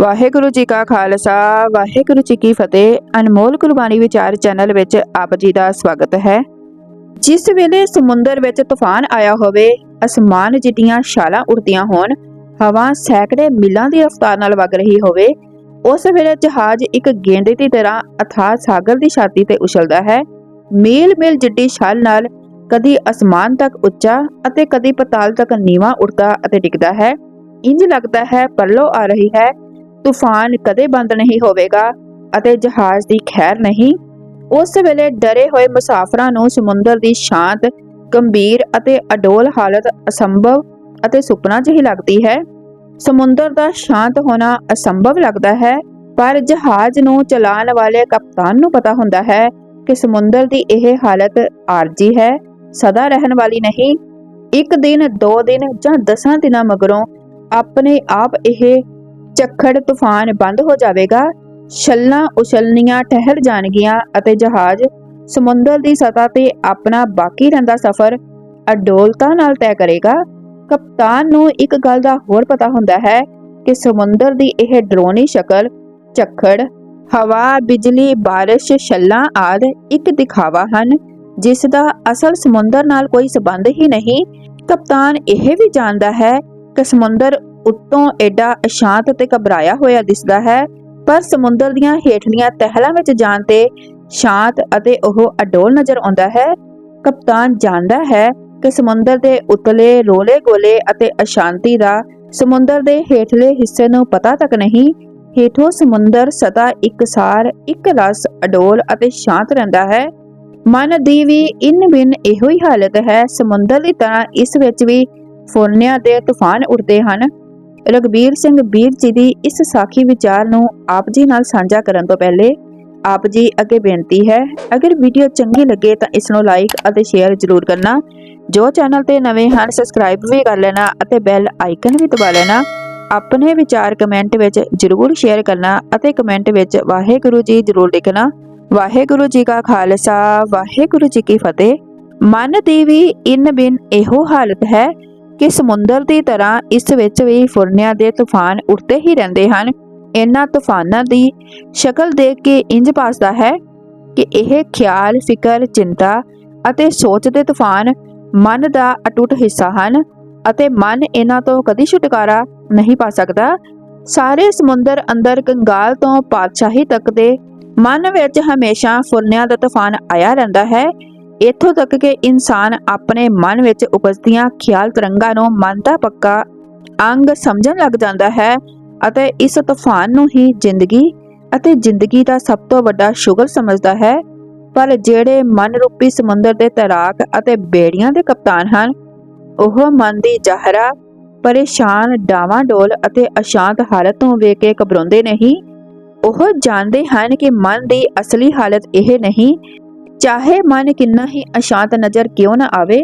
ਵਾਹਿਗੁਰੂ ਜੀ ਕਾ ਖਾਲਸਾ, ਵਾਹਿਗੁਰੂ ਜੀ ਕੀ ਫਤਿਹ। ਅਨਮੋਲ ਕੁਰਬਾਨੀ ਵਿਚਾਰ ਚੈਨਲ ਵਿੱਚ ਆਪ ਜੀ ਦਾ ਸਵਾਗਤ ਹੈ। ਜਿਸ ਵੇਲੇ ਸਮੁੰਦਰ ਵਿੱਚ ਤੂਫਾਨ ਆਇਆ ਹੋਵੇ, ਅਸਮਾਨ ਜਿੱਡੀਆਂ ਛਾਲਾਂ ਉੱਡਦੀਆਂ ਹੋਣ, ਹਵਾ ਸੈਂਕੜੇ ਮੀਲਾਂ ਦੀ ਰਫ਼ਤਾਰ ਨਾਲ ਵਗ ਰਹੀ ਹੋਵੇ, ਉਸ ਵੇਲੇ ਜਹਾਜ਼ ਇੱਕ ਗੇਂਦੇ ਦੀ ਤਰ੍ਹਾਂ ਅਥਾਹ ਸਾਗਰ ਦੀ ਛਾਤੀ ਤੇ ਉਛਲਦਾ ਹੈ। ਮੀਲ ਮੀਲ ਜਿੱਡੀ ਛਾਲ ਨਾਲ ਕਦੀ ਅਸਮਾਨ ਤੱਕ ਉੱਚਾ ਅਤੇ ਕਦੀ ਪਤਾਲ ਤੱਕ ਨੀਵਾਂ ਉੱਡਦਾ ਅਤੇ ਡਿੱਗਦਾ ਹੈ। ਇੰਜ ਲੱਗਦਾ ਹੈ ਪਰਲੋ ਆ ਰਹੀ ਹੈ ਤੂਫਾਨ ਕਦੇ ਬੰਦ ਨਹੀਂ ਹੋਵੇਗਾ ਅਤੇ ਜਹਾਜ਼ ਦੀ ਖੈਰ ਨਹੀਂ। ਉਸ ਵੇਲੇ ਡਰੇ ਹੋਏ ਮੁਸਾਫਰਾਂ ਨੂੰ ਸਮੁੰਦਰ ਦੀ ਸ਼ਾਂਤ, ਗੰਭੀਰ ਅਤੇ ਅਡੋਲ ਹਾਲਤ ਅਸੰਭਵ ਅਤੇ ਸੁਪਨਾ ਜਿਹੀ ਲੱਗਦੀ ਹੈ। ਸਮੁੰਦਰ ਦਾ ਸ਼ਾਂਤ ਹੋਣਾ ਅਸੰਭਵ ਲੱਗਦਾ ਹੈ, ਪਰ ਜਹਾਜ਼ ਨੂੰ ਚਲਾਉਣ ਵਾਲੇ ਕਪਤਾਨ ਨੂੰ ਪਤਾ ਹੁੰਦਾ ਹੈ ਕਿ ਸਮੁੰਦਰ ਦੀ ਇਹ ਹਾਲਤ ਆਰਜੀ ਹੈ, ਸਦਾ ਰਹਿਣ ਵਾਲੀ ਨਹੀਂ। ਇੱਕ ਦਿਨ, ਦੋ ਦਿਨ ਜਾਂ ਦਸਾਂ ਦਿਨਾਂ ਮਗਰੋਂ ਆਪਣੇ ਆਪ ਇਹ ਝੱਖੜ ਤੂਫਾਨ ਬੰਦ ਹੋ ਜਾਵੇਗਾ। ਛੱਲਾਂ ਉਛਲਣੀਆਂ ਠਹਿਰ ਜਾਣਗੀਆਂ ਅਤੇ ਜਹਾਜ਼ ਸਮੁੰਦਰ ਦੀ ਸਤ੍ਹਾ ਤੇ ਆਪਣਾ ਬਾਕੀ ਰਹਿੰਦਾ ਸਫ਼ਰ ਅਡੋਲਤਾ ਨਾਲ ਤੈਅ ਕਰੇਗਾ। ਕਪਤਾਨ ਨੂੰ ਇੱਕ ਗੱਲ ਦਾ ਹੋਰ ਪਤਾ ਹੁੰਦਾ ਹੈ ਕਿ ਸਮੁੰਦਰ ਦੀ ਇਹ ਡਰੋਨੀ ਸ਼ਕਲ, ਝੱਖੜ, ਹਵਾ, ਬਿਜਲੀ, ਬਾਰਿਸ਼, ਛੱਲਾਂ ਆਦਿ ਇੱਕ ਦਿਖਾਵਾ ਹਨ, ਜਿਸ ਦਾ ਅਸਲ ਸਮੁੰਦਰ ਨਾਲ ਕੋਈ ਸਬੰਧ ਹੀ ਨਹੀਂ। ਕਪਤਾਨ ਇਹ ਵੀ ਜਾਣਦਾ ਹੈ ਕਿ ਸਮੁੰਦਰ ਉੱਤੋਂ ਐਡਾ ਅਸ਼ਾਂਤ ਤੇ ਘਬਰਾਇਆ ਹੋਇਆ ਦਿਸਦਾ ਹੈ, ਪਰ ਸਮੁੰਦਰ ਦੀਆਂ ਹੇਠਲੀਆਂ ਤਹਿਲਾਂ ਵਿੱਚ ਜਾਣ ਤੇ ਸ਼ਾਂਤ ਅਤੇ ਉਹ ਅਡੋਲ ਨਜ਼ਰ ਆਉਂਦਾ ਹੈ। ਕਪਤਾਨ ਜਾਣਦਾ ਹੈ ਕਿ ਸਮੁੰਦਰ ਦੇ ਉਤਲੇ ਰੋਲੇ ਗੋਲੇ ਅਤੇ ਅਸ਼ਾਂਤੀ ਦਾ ਸਮੁੰਦਰ ਦੇ ਹੇਠਲੇ ਹਿੱਸੇ ਨੂੰ ਪਤਾ ਤੱਕ ਨਹੀਂ, ਹੇਠੋਂ ਸਮੁੰਦਰ ਸਦਾ ਇੱਕਸਾਰ ਇੱਕ ਰਸ, ਅਡੋਲ ਅਤੇ ਸ਼ਾਂਤ ਰਹਿੰਦਾ ਹੈ। ਮਨ ਦੀ ਵੀ ਇਨ ਬਿਨ ਇਹੋ ਹੀ ਹਾਲਤ ਹੈ, ਸਮੁੰਦਰ ਦੀ ਤਰ੍ਹਾਂ ਇਸ ਵਿੱਚ ਵੀ ਫੁਰਨਿਆਂ ਦੇ ਤੂਫਾਨ ਉੱਠਦੇ ਹਨ। ਰਗਬੀਰ ਸਿੰਘ ਵੀਰ ਜੀ ਦੀ ਇਸ ਸਾਖੀ ਵਿਚਾਰ ਨੂੰ ਆਪ ਜੀ ਨਾਲ ਸਾਂਝਾ ਕਰਨ ਤੋਂ ਪਹਿਲੇ ਆਪ ਜੀ ਅੱਗੇ ਬੇਨਤੀ ਹੈ, ਅਗਰ ਵੀਡੀਓ ਚੰਗੀ ਲੱਗੇ ਤਾਂ ਇਸ ਨੂੰ ਲਾਈਕ ਅਤੇ ਸ਼ੇਅਰ ਜ਼ਰੂਰ ਕਰਨਾ। ਜੋ ਚੈਨਲ ਤੇ ਨਵੇਂ ਹਨ ਸਬਸਕ੍ਰਾਈਬ ਵੀ ਕਰ ਲੈਣਾ ਅਤੇ ਬੈਲ ਆਈਕਨ ਵੀ ਦਬਾ ਲੈਣਾ। ਆਪਣੇ ਵਿਚਾਰ ਕਮੈਂਟ ਵਿੱਚ ਜ਼ਰੂਰ ਸ਼ੇਅਰ ਕਰਨਾ ਅਤੇ ਕਮੈਂਟ ਵਿੱਚ ਵਾਹਿਗੁਰੂ ਜੀ ਜ਼ਰੂਰ ਲਿਖਣਾ। ਵਾਹਿਗੁਰੂ ਜੀ ਕਾ ਖਾਲਸਾ, ਵਾਹਿਗੁਰੂ ਜੀ ਕੀ ਫਤਿਹ। ਮਨ ਦੀ ਵੀ ਇਨ ਬਿਨ ਇਹੋ ਹਾਲਤ ਹੈ ਕਿ ਸਮੁੰਦਰ ਦੀ ਤਰ੍ਹਾਂ ਇਸ ਵਿੱਚ ਵੀ ਫੁਰਨਿਆਂ ਦੇ ਤੂਫਾਨ ਉੱਠਦੇ ਹੀ ਰਹਿੰਦੇ ਹਨ। ਇਹਨਾਂ ਤੂਫਾਨਾਂ ਦੀ ਸ਼ਕਲ ਦੇਖ ਕੇ ਇੰਜ ਪਾਸਦਾ ਹੈ ਕਿ ਇਹ ਖਿਆਲ, ਫਿਕਰ, ਚਿੰਤਾ ਅਤੇ ਸੋਚ ਦੇ ਤੂਫਾਨ ਮਨ ਦਾ ਅਟੁੱਟ ਹਿੱਸਾ ਹਨ ਅਤੇ ਮਨ ਇਹਨਾਂ ਤੋਂ ਕਦੀ ਛੁਟਕਾਰਾ ਨਹੀਂ ਪਾ ਸਕਦਾ। ਸਾਰੇ ਸਮੁੰਦਰ ਅੰਦਰ ਕੰਗਾਲ ਤੋਂ ਪਾਤਸ਼ਾਹੀ ਤੱਕ ਦੇ ਮਨ ਵਿੱਚ ਹਮੇਸ਼ਾ ਫੁਰਨਿਆਂ ਦਾ ਤੂਫਾਨ ਆਇਆ ਰਹਿੰਦਾ ਹੈ। ਇੱਥੋਂ ਤੱਕ ਕਿ ਇਨਸਾਨ ਆਪਣੇ ਮਨ ਵਿੱਚ ਉਪਜਦੀਆਂ ਖਿਆਲ ਤਰੰਗਾਂ ਨੂੰ ਮਨ ਦਾ ਪੱਕਾ ਅੰਗ ਸਮਝਣ ਲੱਗ ਜਾਂਦਾ ਹੈ ਅਤੇ ਇਸ ਤੂਫਾਨ ਨੂੰ ਹੀ ਜ਼ਿੰਦਗੀ ਅਤੇ ਜ਼ਿੰਦਗੀ ਦਾ ਸਭ ਤੋਂ ਵੱਡਾ ਸ਼ੁਗਲ ਸਮਝਦਾ ਹੈ। ਪਰ ਜਿਹੜੇ ਮਨ ਰੂਪੀ ਸਮੁੰਦਰ ਦੇ ਤੈਰਾਕ ਅਤੇ ਬੇੜੀਆਂ ਦੇ ਕਪਤਾਨ ਹਨ, ਉਹ ਮਨ ਦੀ ਜ਼ਾਹਰਾ, ਪਰੇਸ਼ਾਨ ਡਾਵਾਂ ਡੋਲ ਅਤੇ ਅਸ਼ਾਂਤ ਹਾਲਤ ਨੂੰ ਵੇਖ ਕੇ ਘਬਰਾਉਂਦੇ ਨਹੀਂ। ਉਹ ਜਾਣਦੇ ਹਨ ਕਿ ਮਨ ਦੀ ਅਸਲੀ ਹਾਲਤ ਇਹ ਨਹੀਂ ਚਾਹੇ ਮਨ ਕਿੰਨਾ ਹੀ ਅਸ਼ਾਂਤ ਨਜ਼ਰ ਕਿਉਂ ਨਾ ਆਵੇ,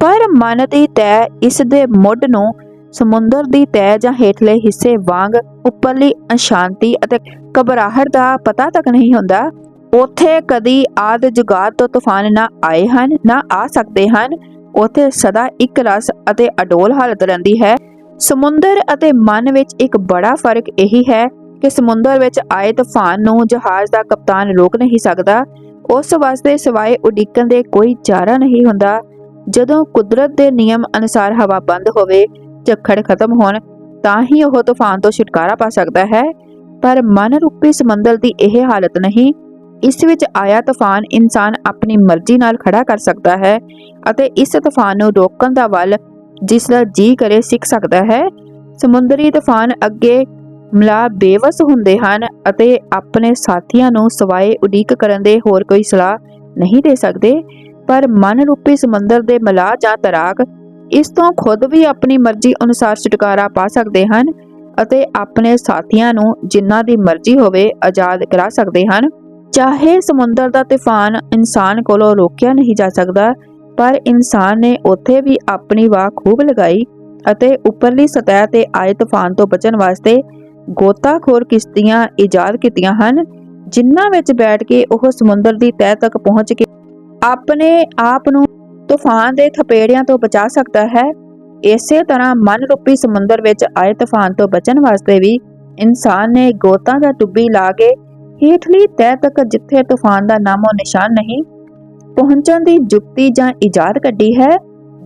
ਪਰ ਮਨ ਦੀ ਤੈ ਇਸ ਦੇ ਮੁੱਢ ਨੂੰ ਸਮੁੰਦਰ ਦੀ ਤੈ ਜਾਂ ਹੇਠਲੇ ਹਿੱਸੇ ਵਾਂਗ ਉੱਪਰਲੀ ਅਸ਼ਾਂਤੀ ਅਤੇ ਘਬਰਾਹਟ ਦਾ ਪਤਾ ਤੱਕ ਨਹੀਂ ਹੁੰਦਾ, ਉਥੇ ਕਦੀ ਆਦ ਜੁਗਾਤ ਤੋਂ ਤੂਫਾਨ ਨਾ ਆਏ ਹਨ, ਨਾ ਆ ਸਕਦੇ ਹਨ। ਉਥੇ ਸਦਾ ਇੱਕ ਰਸ ਅਤੇ ਅਡੋਲ ਹਾਲਤ ਰਹਿੰਦੀ ਹੈ। ਸਮੁੰਦਰ ਅਤੇ ਮਨ ਵਿੱਚ ਇੱਕ ਬੜਾ ਫ਼ਰਕ ਇਹੀ ਹੈ ਕਿ ਸਮੁੰਦਰ ਵਿੱਚ ਆਏ ਤੂਫਾਨ ਨੂੰ ਜਹਾਜ਼ ਦਾ ਕਪਤਾਨ ਰੋਕ ਨਹੀਂ ਸਕਦਾ। ਉਸ ਵਾਸਤੇ ਸਿਵਾਏ ਉਡੀਕਣ ਦੇ ਕੋਈ ਚਾਰਾ ਨਹੀਂ ਹੁੰਦਾ। ਜਦੋਂ ਕੁਦਰਤ ਦੇ ਨਿਯਮ ਅਨੁਸਾਰ ਹਵਾ ਬੰਦ ਹੋਵੇ, ਝੱਖੜ ਖਤਮ ਹੋਣ, ਤਾਂ ਹੀ ਉਹ ਤੂਫਾਨ ਤੋਂ ਛੁਟਕਾਰਾ ਪਾ ਸਕਦਾ ਹੈ। ਪਰ ਮਨ ਰੂਪੀ ਸਮੁੰਦਰ ਦੀ ਇਹ ਹਾਲਤ ਨਹੀਂ। ਇਸ ਵਿੱਚ ਆਇਆ ਤੂਫਾਨ ਇਨਸਾਨ ਆਪਣੀ ਮਰਜ਼ੀ ਨਾਲ ਖੜਾ ਕਰ ਸਕਦਾ ਹੈ ਅਤੇ ਇਸ ਤੂਫਾਨ ਨੂੰ ਰੋਕਣ ਦਾ ਵੱਲ ਜਿਸ ਦਾ ਜੀ ਕਰੇ ਸਿੱਖ ਸਕਦਾ ਹੈ। ਸਮੁੰਦਰੀ ਤੂਫਾਨ ਅੱਗੇ ਮਲਾ ਬੇਵਸ ਹੁੰਦੇ ਹਨ ਅਤੇ ਆਪਣੇ ਸਾਥੀਆਂ ਨੂੰ ਸਵਾਏ ਉਡੀਕ ਕਰਨ ਦੇ ਹੋਰ ਕੋਈ ਸਲਾਹ ਨਹੀਂ ਦੇ ਸਕਦੇ। ਪਰ ਮਨ ਰੂਪੀ ਸਮੁੰਦਰ ਦੇ ਮਲਾ ਜਾਂ ਤਰਾਕ, ਇਸ ਤੋਂ ਖੁਦ ਵੀ ਆਪਣੀ ਮਰਜ਼ੀ ਅਨੁਸਾਰ ਛੁਟਕਾਰਾ ਪਾ ਸਕਦੇ ਹਨ ਅਤੇ ਆਪਣੇ ਸਾਥੀਆਂ ਨੂੰ ਜਿੰਨਾ ਦੀ ਮਰਜ਼ੀ ਹੋਵੇ ਆਜ਼ਾਦ ਕਰਾ ਸਕਦੇ ਹਨ। ਚਾਹੇ ਸਮੁੰਦਰ ਦਾ ਤੂਫਾਨ ਇਨਸਾਨ ਕੋਲੋਂ ਰੋਕਿਆ ਨਹੀਂ ਜਾ ਸਕਦਾ, ਪਰ ਇਨਸਾਨ ਨੇ ਉੱਥੇ ਵੀ ਆਪਣੀ ਵਾਹ ਖੂਬ ਲਗਾਈ ਅਤੇ ਉੱਪਰਲੀ ਸਤਹ ਤੇ ਆਏ ਤੂਫਾਨ ਤੋਂ ਬਚਣ ਵਾਸਤੇ ਗੋਤਾਖੋਰ ਕਿਸ਼ਤੀਆਂ ਇਜਾਦ ਕੀਤੀਆਂ ਹਨ, ਜਿਨ੍ਹਾਂ ਵਿੱਚ ਬੈਠ ਕੇ ਉਹ ਸਮੁੰਦਰ ਦੀ ਤਹਿ ਤੱਕ ਪਹੁੰਚ ਕੇ ਆਪਣੇ ਆਪ ਨੂੰ ਤੂਫਾਨ ਦੇ ਥਪੇੜਿਆਂ ਤੋਂ ਬਚਾ ਸਕਦਾ ਹੈ। ਇਸੇ ਤਰ੍ਹਾਂ ਮਨ ਰੂਪੀ ਸਮੁੰਦਰ ਵਿੱਚ ਆਏ ਤੂਫਾਨ ਤੋਂ ਬਚਣ ਵਾਸਤੇ ਵੀ ਇਨਸਾਨ ਨੇ ਗੋਤਾਂ ਦਾ ਟੁੱਬੀ ਲਾ ਕੇ ਹੇਠਲੀ ਤਹਿ ਤੱਕ ਜਿੱਥੇ ਤੂਫਾਨ ਦਾ ਨਾਮੋ ਨਿਸ਼ਾਨ ਨਹੀਂ ਪਹੁੰਚਣ ਦੀ ਜੁਗਤੀ ਜਾਂ ਇਜਾਦ ਕੱਢੀ ਹੈ,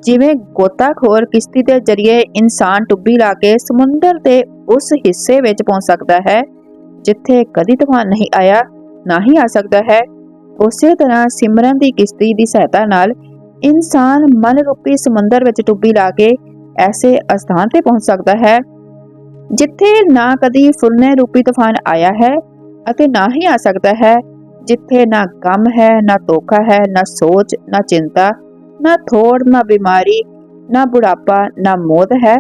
ਜਿਵੇਂ ਗੋਤਾਖੋਰ ਕਿਸ਼ਤੀ ਦੇ ਜ਼ਰੀਏ ਇਨਸਾਨ ਟੁੱਬੀ ਲਾ ਕੇ ਸਮੁੰਦਰ ਦੇ ਉਸ ਹਿੱਸੇ ਵਿੱਚ ਪਹੁੰਚ ਸਕਦਾ ਹੈ, ਜਿੱਥੇ ਕਦੀ ਤੂਫਾਨ ਨਹੀਂ ਆਇਆ, ਨਾ ਹੀ ਆ ਸਕਦਾ ਹੈ। ਉਸੇ ਤਰ੍ਹਾਂ ਸਿਮਰਨ ਦੀ ਕਿਸ਼ਤੀ ਦੀ ਸਹਾਇਤਾ ਨਾਲ ਇਨਸਾਨ ਮਨ ਰੂਪੀ ਸਮੁੰਦਰ ਵਿੱਚ ਡੁੱਬੀ ਲਾ ਕੇ ਐਸੇ ਅਸਥਾਨ ਤੇ ਪਹੁੰਚ ਸਕਦਾ ਹੈ, ਜਿੱਥੇ ਨਾ ਕਦੀ ਫੁਰਨੇ ਰੂਪੀ ਤੂਫਾਨ ਆਇਆ ਹੈ ਅਤੇ ਨਾ ਹੀ ਆ ਸਕਦਾ ਹੈ, ਜਿੱਥੇ ਨਾ ਗਮ ਹੈ, ਨਾ ਧੋਖਾ ਹੈ, ਨਾ ਸੋਚ, ਨਾ ਚਿੰਤਾ, ਨਾ ਥੋੜ, ਨਾ ਬਿਮਾਰੀ, ਨਾ ਬੁਢਾਪਾ, ਨਾ ਮੌਤ ਹੈ।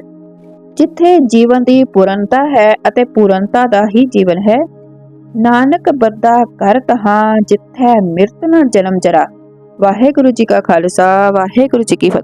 ਜਿੱਥੇ ਜੀਵਨ ਦੀ ਪੂਰਨਤਾ ਹੈ ਅਤੇ ਪੂਰਨਤਾ ਦਾ ਹੀ ਜੀਵਨ ਹੈ। ਨਾਨਕ ਬੱਦਾ ਕਰ ਤਹਾਂ, ਜਿੱਥੇ ਮਿਰਤ ਨਾ ਜਨਮ ਜਰਾ। ਵਾਹਿਗੁਰੂ ਜੀ ਕਾ ਖਾਲਸਾ, ਵਾਹਿਗੁਰੂ ਜੀ ਕੀ ਫਤਿਹ।